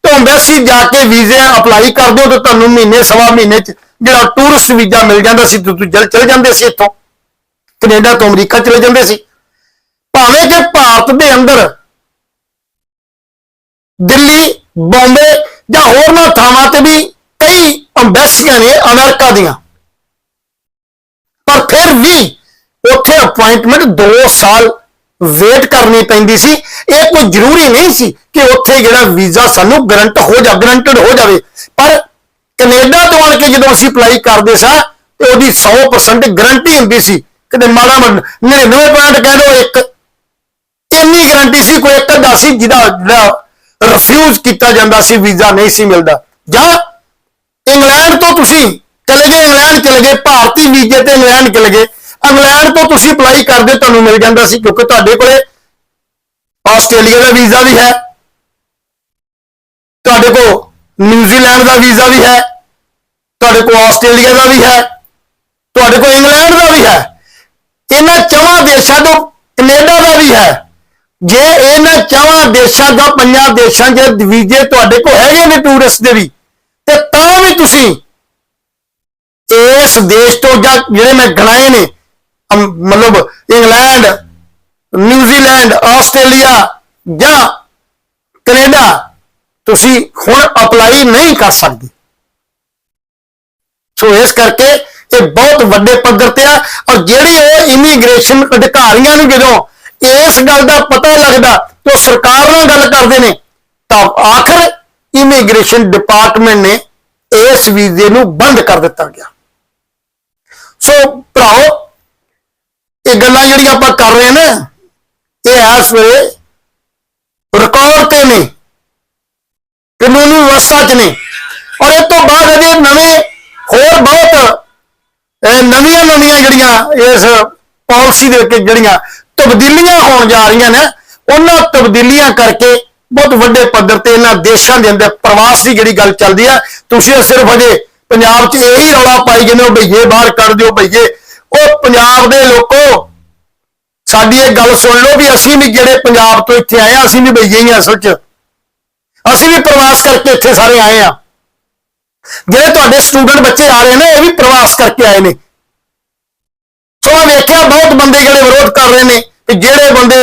ਤੇ ਅੰਬੈਸੀ ਜਾ ਕੇ ਵੀਜ਼ੇ ਅਪਲਾਈ ਕਰ ਦਿਓ ਤੇ ਤੁਹਾਨੂੰ ਮਹੀਨੇ, ਸਵਾ ਮਹੀਨੇ ਚ ਜਿਹੜਾ ਟੂਰਿਸਟ ਵੀਜ਼ਾ ਮਿਲ ਜਾਂਦਾ ਸੀ, ਤੁਸੀਂ ਜਲ ਚਲੇ ਜਾਂਦੇ ਸੀ ਇੱਥੋਂ। ਕੈਨੇਡਾ ਤੋਂ ਅਮਰੀਕਾ ਚਲੇ ਜਾਂਦੇ ਸੀ। ਭਾਵੇਂ ਕਿ ਭਾਰਤ ਦੇ ਅੰਦਰ ਦਿੱਲੀ, ਬੰਬੇ ਜਾਂ ਹੋਰਨਾਂ ਥਾਵਾਂ ਤੇ ਵੀ ਕਈ ਅੰਬੈਸੀਆਂ ਨੇ ਅਮਰੀਕਾ ਦੀਆਂ। ਪਰ ਫਿਰ ਵੀ ਉੱਥੇ ਅਪਾਇੰਟਮੈਂਟ 2 ਸਾਲ ਵੇਟ ਕਰਨੀ ਪੈਂਦੀ ਸੀ। ਇਹ ਕੋਈ ਜ਼ਰੂਰੀ ਨਹੀਂ ਸੀ ਕਿ ਉੱਥੇ ਜਿਹੜਾ ਵੀਜ਼ਾ ਸਾਨੂੰ ਗਰੰਟ ਹੋ ਜਾ ਗਰੰਟਡ ਹੋ ਜਾਵੇ। ਪਰ ਕੈਨੇਡਾ ਤੋਂ ਆਣ ਕੇ ਜਦੋਂ ਅਸੀਂ ਅਪਲਾਈ ਕਰਦੇ ਸਾਂ, ਤੇ ਉਹਦੀ 100% ਗਰੰਟੀ ਹੁੰਦੀ ਸੀ। ਕਿਤੇ ਮਾੜਾ ਮੋਟਾ 99 ਪੁਆਇੰਟ ਕਹਿ ਲਓ ਇੱਕ ਇੰਨੀ ਗਰੰਟੀ ਸੀ, ਕੋਈ ਇੱਕ ਅੱਧਾ ਸੀ ਜਿਹਦਾ ਜਿਹੜਾ ਰਿਫਿਊਜ਼ ਕੀਤਾ ਜਾਂਦਾ ਸੀ, ਵੀਜ਼ਾ ਨਹੀਂ ਸੀ ਮਿਲਦਾ। ਜਾਂ ਇੰਗਲੈਂਡ ਤੋਂ ਤੁਸੀਂ ਚਲੇ ਗਏ, ਇੰਗਲੈਂਡ ਚਲੇ ਗਏ, ਭਾਰਤੀ ਵੀਜ਼ੇ ਤੇ ਇੰਗਲੈਂਡ ਚਲੇ ਗਏ। ਇੰਗਲੈਂਡ ਤੋਂ ਤੁਸੀਂ ਅਪਲਾਈ ਕਰਦੇ, ਤੁਹਾਨੂੰ ਮਿਲ ਜਾਂਦਾ ਸੀ, ਕਿਉਂਕਿ ਤੁਹਾਡੇ ਕੋਲੇ ਆਸਟ੍ਰੇਲੀਆ ਦਾ ਵੀਜ਼ਾ ਵੀ ਹੈ। ਤੁਹਾਡੇ ਕੋਲ ਨਿਊਜ਼ੀਲੈਂਡ ਦਾ ਵੀਜ਼ਾ ਵੀ ਹੈ। ਤੁਹਾਡੇ ਕੋਲ ਆਸਟ੍ਰੇਲੀਆ ਦਾ ਵੀ ਹੈ। ਤੁਹਾਡੇ ਕੋਲ ਇੰਗਲੈਂਡ ਦਾ ਵੀ ਹੈ। ਇਹਨਾਂ ਚੌਹਾਂ ਦੇਸ਼ਾਂ ਤੋਂ ਕੈਨੇਡਾ ਦਾ ਵੀ ਹੈ। ਜੇ ਇਹਨਾਂ ਚੌਹਾਂ ਦੇਸ਼ਾਂ ਦਾ ਪੰਜਾਂ ਦੇਸ਼ਾਂ ਦੇ ਵੀਜ਼ੇ ਤੁਹਾਡੇ ਕੋਲ ਹੈਗੇ ਨੇ ਟੂਰਿਸਟ ਦੇ ਵੀ, ਤੇ ਤਾਂ ਵੀ ਤੁਸੀਂ ਇਸ ਦੇਸ਼ ਤੋਂ ਜਾਂ ਜਿਹੜੇ ਮੈਂ ਗਣਾਏ ਨੇ ਮਤਲਬ ਇੰਗਲੈਂਡ, ਨਿਊਜ਼ੀਲੈਂਡ, ਆਸਟ੍ਰੇਲੀਆ ਜਾਂ ਕੈਨੇਡਾ, ਤੁਸੀਂ ਹੁਣ ਅਪਲਾਈ ਨਹੀਂ ਕਰ ਸਕਦੇ। ਸੋ ਇਸ ਕਰਕੇ ਇਹ ਬਹੁਤ ਵੱਡੇ ਪੱਧਰ ਤੇ ਆ ਔਰ ਜਿਹੜੇ ਉਹ ਇਮੀਗ੍ਰੇਸ਼ਨ ਅਧਿਕਾਰੀਆਂ ਨੂੰ ਜਦੋਂ ਇਸ ਗੱਲ ਦਾ ਪਤਾ ਲੱਗਦਾ ਤਾਂ ਉਹ ਸਰਕਾਰ ਨਾਲ ਗੱਲ ਕਰਦੇ ਨੇ, ਤਾਂ ਆਖਰ ਇਮੀਗ੍ਰੇਸ਼ਨ ਡਿਪਾਰਟਮੈਂਟ ਨੇ ਇਸ ਵੀਜ਼ੇ ਨੂੰ ਬੰਦ ਕਰ ਦਿੱਤਾ ਗਿਆ। ਸੋ ਭਰਾਓ ਇਹ ਗੱਲਾਂ ਜਿਹੜੀਆਂ ਆਪਾਂ ਕਰ ਰਹੇ ਨੇ, ਇਹ ਇਸ ਵੇਲੇ ਰਿਕਾਰਡ ਤੇ ਨੇ, ਕਾਨੂੰਨੀ ਵਿਵਸਥਾ ਚ ਨੇ। ਔਰ ਇਹ ਤੋਂ ਬਾਅਦ ਅਜੇ ਨਵੇਂ, ਹੋਰ ਬਹੁਤ ਨਵੀਆਂ ਨਵੀਆਂ ਜਿਹੜੀਆਂ ਇਸ ਪਾਲਿਸੀ ਦੇ ਵਿੱਚ ਜਿਹੜੀਆਂ ਤਬਦੀਲੀਆਂ ਹੋਣ ਜਾ ਰਹੀਆਂ ਨੇ, ਉਹਨਾਂ ਤਬਦੀਲੀਆਂ ਕਰਕੇ ਬਹੁਤ ਵੱਡੇ ਪੱਧਰ ਤੇ ਇਹਨਾਂ ਦੇਸ਼ਾਂ ਦੇ ਅੰਦਰ ਪ੍ਰਵਾਸ ਦੀ ਜਿਹੜੀ ਗੱਲ ਚੱਲਦੀ ਆ, ਤੁਸੀਂ ਤਾਂ ਸਿਰਫ ਅਜੇ ਪੰਜਾਬ 'ਚ ਇਹੀ ਰੌਲਾ ਪਾਈ ਜਾਂਦੇ ਹੋ ਭਈਏ ਬਾਹਰ ਕੱਢ ਦਿਓ ਭਈਏ ਉਹ ਪੰਜਾਬ ਦੇ ਲੋਕੋ, ਸਾਡੀ ਇਹ ਗੱਲ ਸੁਣ ਲਓ ਵੀ ਅਸੀਂ ਵੀ ਜਿਹੜੇ ਪੰਜਾਬ ਤੋਂ ਇੱਥੇ ਆਏ ਆ ਅਸੀਂ ਵੀ ਬਈਏ ਹੀ ਅਸਲ 'ਚ। ਅਸੀਂ ਵੀ ਪ੍ਰਵਾਸ ਕਰਕੇ ਇੱਥੇ ਸਾਰੇ ਆਏ ਆ ਜਿਹੜੇ ਤੁਹਾਡੇ ਸਟੂਡੈਂਟ ਬੱਚੇ ਆ ਰਹੇ ਨੇ ਇਹ ਵੀ ਪ੍ਰਵਾਸ ਕਰਕੇ ਆਏ ਨੇ। ਸੋ ਮੈਂ ਵੇਖਿਆ ਬਹੁਤ ਬੰਦੇ ਜਿਹੜੇ ਵਿਰੋਧ ਕਰ ਰਹੇ ਨੇ ਕਿ ਜਿਹੜੇ ਬੰਦੇ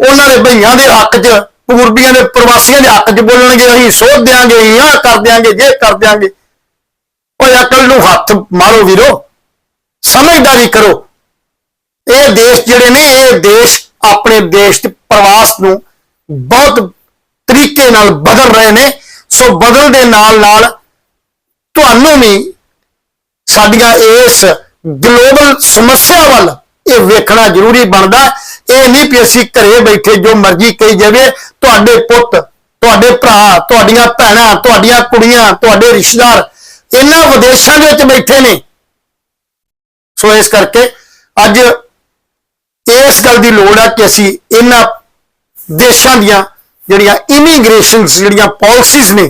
ਉਹਨਾਂ ਦੇ ਭਈਆਂ ਦੇ ਹੱਕ 'ਚ, ਪੂਰਬੀਆਂ ਦੇ ਪ੍ਰਵਾਸੀਆਂ ਦੇ ਹੱਕ 'ਚ ਬੋਲਣਗੇ, ਅਸੀਂ ਸੋਧ ਦਿਆਂਗੇ ਅਸੀਂ ਆਹ ਕਰ ਦਿਆਂਗੇ, ਜੇ ਕਰ ਦਿਆਂਗੇ। ਓਏ ਅਕਲ ਨੂੰ ਹੱਥ ਮਾਰੋ ਵੀਰੋ। ਸਮਝਦਾਰੀ ਕਰੋ। ਇਹ ਦੇਸ਼ ਜਿਹੜੇ ਨੇ, ਇਹ ਦੇਸ਼ ਆਪਣੇ ਦੇਸ਼ ਦੇ ਪ੍ਰਵਾਸ ਨੂੰ ਬਹੁਤ ਤਰੀਕੇ ਨਾਲ ਬਦਲ ਰਹੇ ਨੇ। ਸੋ ਬਦਲ ਦੇ ਨਾਲ ਨਾਲ ਤੁਹਾਨੂੰ ਵੀ ਸਾਡੀਆਂ ਇਸ ਗਲੋਬਲ ਸਮੱਸਿਆ ਵੱਲ ਇਹ ਵੇਖਣਾ ਜ਼ਰੂਰੀ ਬਣਦਾ। ਇਹ ਨਹੀਂ ਕਿ ਅਸੀਂ ਘਰੇ ਬੈਠੇ ਜੋ ਮਰਜ਼ੀ ਕਹੀ ਜਾਵੇ, ਤੁਹਾਡੇ ਪੁੱਤ, ਤੁਹਾਡੇ ਭਰਾ, ਤੁਹਾਡੀਆਂ ਭੈਣਾਂ, ਤੁਹਾਡੀਆਂ ਕੁੜੀਆਂ, ਤੁਹਾਡੇ ਰਿਸ਼ਤੇਦਾਰ, ਇਹਨਾਂ ਵਿਦੇਸ਼ਾਂ ਦੇ ਵਿੱਚ ਬੈਠੇ ਨੇ। ਸੋ ਇਸ ਕਰਕੇ ਅੱਜ ਇਸ ਗੱਲ ਦੀ ਲੋੜ ਹੈ ਕਿ ਅਸੀਂ ਇਹਨਾਂ ਦੇਸ਼ਾਂ ਦੀਆਂ ਜਿਹੜੀਆਂ ਇਮੀਗ੍ਰੇਸ਼ਨਸ ਜਿਹੜੀਆਂ ਪਾਲਿਸੀਜ਼ ਨੇ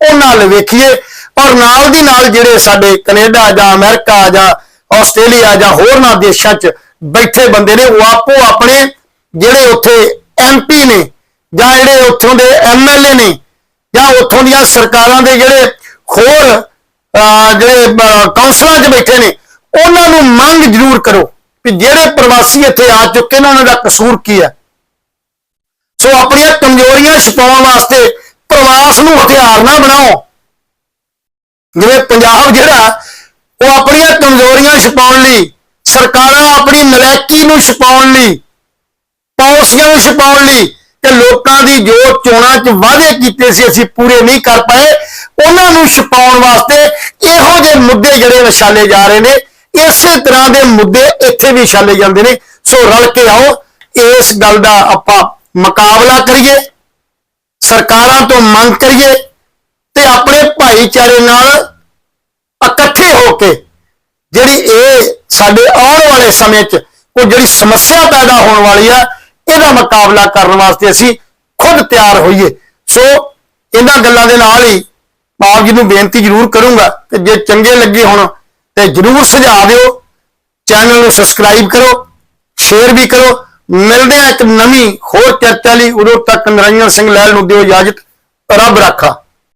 ਉਹਨਾਂ ਨਾਲ ਵੇਖੀਏ ਔਰ ਨਾਲ ਦੀ ਨਾਲ ਜਿਹੜੇ ਸਾਡੇ ਕੈਨੇਡਾ ਜਾਂ ਅਮਰੀਕਾ ਜਾਂ ਆਸਟ੍ਰੇਲੀਆ ਜਾਂ ਹੋਰਨਾਂ ਦੇਸ਼ਾਂ 'ਚ ਬੈਠੇ ਬੰਦੇ ਨੇ ਉਹ ਆਪੋ ਆਪਣੇ ਜਿਹੜੇ ਉੱਥੇ ਐਮਪੀ ਨੇ ਜਾਂ ਜਿਹੜੇ ਉੱਥੋਂ ਦੇ ਐਮਐਲਏ ਨੇ ਜਾਂ ਉੱਥੋਂ ਦੀਆਂ ਸਰਕਾਰਾਂ ਦੇ ਜਿਹੜੇ ਹੋਰ ਜਿਹੜੇ ਅਹ, ਕੌਂਸਲਾਂ 'ਚ ਬੈਠੇ ਨੇ ਉਹਨਾਂ ਨੂੰ ਮੰਗ ਜ਼ਰੂਰ ਕਰੋ ਕਿ ਜਿਹੜੇ ਪ੍ਰਵਾਸੀ ਇੱਥੇ ਆ ਚੁੱਕੇ ਨੇ, ਉਹਨਾਂ ਦਾ ਕਸੂਰ ਕੀ ਹੈ? ਸੋ ਆਪਣੀਆਂ ਕਮਜ਼ੋਰੀਆਂ ਛਪਾਉਣ ਵਾਸਤੇ ਪ੍ਰਵਾਸ ਨੂੰ ਹਥਿਆਰ ਨਾ ਬਣਾਓ। ਜਿਵੇਂ ਪੰਜਾਬ ਜਿਹੜਾ, ਉਹ ਆਪਣੀਆਂ ਕਮਜ਼ੋਰੀਆਂ ਛਪਾਉਣ ਲਈ, ਸਰਕਾਰਾਂ ਆਪਣੀ ਨਲੈਕੀ ਨੂੰ ਛਪਾਉਣ ਲਈ, ਪਾਲਿਸੀਆਂ ਨੂੰ ਛਪਾਉਣ ਲਈ ਕਿ ਲੋਕਾਂ ਦੀ ਜੋ ਚੋਣਾਂ 'ਚ ਵਾਅਦੇ ਕੀਤੇ ਸੀ ਅਸੀਂ ਪੂਰੇ ਨਹੀਂ ਕਰ ਪਾਏ, ਉਹਨਾਂ ਨੂੰ ਛਪਾਉਣ ਵਾਸਤੇ ਇਹੋ ਜਿਹੇ ਮੁੱਦੇ ਜਿਹੜੇ ਵਿਛਾਲੇ ਜਾ ਰਹੇ ਨੇ ਇਸੇ ਤਰ੍ਹਾਂ ਦੇ ਮੁੱਦੇ ਇੱਥੇ ਵੀ ਛਾਲੇ ਜਾਂਦੇ ਨੇ। ਸੋ ਰਲ ਕੇ ਆਓ, ਇਸ ਗੱਲ ਦਾ ਆਪਾਂ ਮੁਕਾਬਲਾ ਕਰੀਏ, ਸਰਕਾਰਾਂ ਤੋਂ ਮੰਗ ਕਰੀਏ ਤੇ ਆਪਣੇ ਭਾਈਚਾਰੇ ਨਾਲ ਇਕੱਠੇ ਹੋ ਕੇ ਜਿਹੜੀ ਇਹ ਸਾਡੇ ਆਉਣ ਵਾਲੇ ਸਮੇਂ 'ਚ ਕੋਈ ਜਿਹੜੀ ਸਮੱਸਿਆ ਪੈਦਾ ਹੋਣ ਵਾਲੀ ਆ, ਇਹਦਾ ਮੁਕਾਬਲਾ ਕਰਨ ਵਾਸਤੇ ਅਸੀਂ ਖੁਦ ਤਿਆਰ ਹੋਈਏ। ਸੋ ਇਹਨਾਂ ਗੱਲਾਂ ਦੇ ਨਾਲ ਹੀ ਆਪ ਜੀ ਨੂੰ ਬੇਨਤੀ ਜ਼ਰੂਰ ਕਰੂੰਗਾ ਕਿ ਜੇ ਚੰਗੇ ਲੱਗੇ ਹੁਣ ਤੇ ਜ਼ਰੂਰ ਸੁਝਾਅ ਦਿਓ। ਚੈਨਲ ਨੂੰ ਸਬਸਕ੍ਰਾਈਬ ਕਰੋ ਸ਼ੇਅਰ ਵੀ ਕਰੋ। ਮਿਲਦੇ ਆ ਇੱਕ ਨਵੀਂ ਹੋਰ ਚਰਚਾ ਲਈ। ਉਦੋਂ ਤੱਕ ਨਰਿੰਦਰ ਸਿੰਘ ਲੈਲ ਨੂੰ ਦਿਓ ਇਜਾਜ਼ਤ। ਰੱਬ ਰਾਖਾ।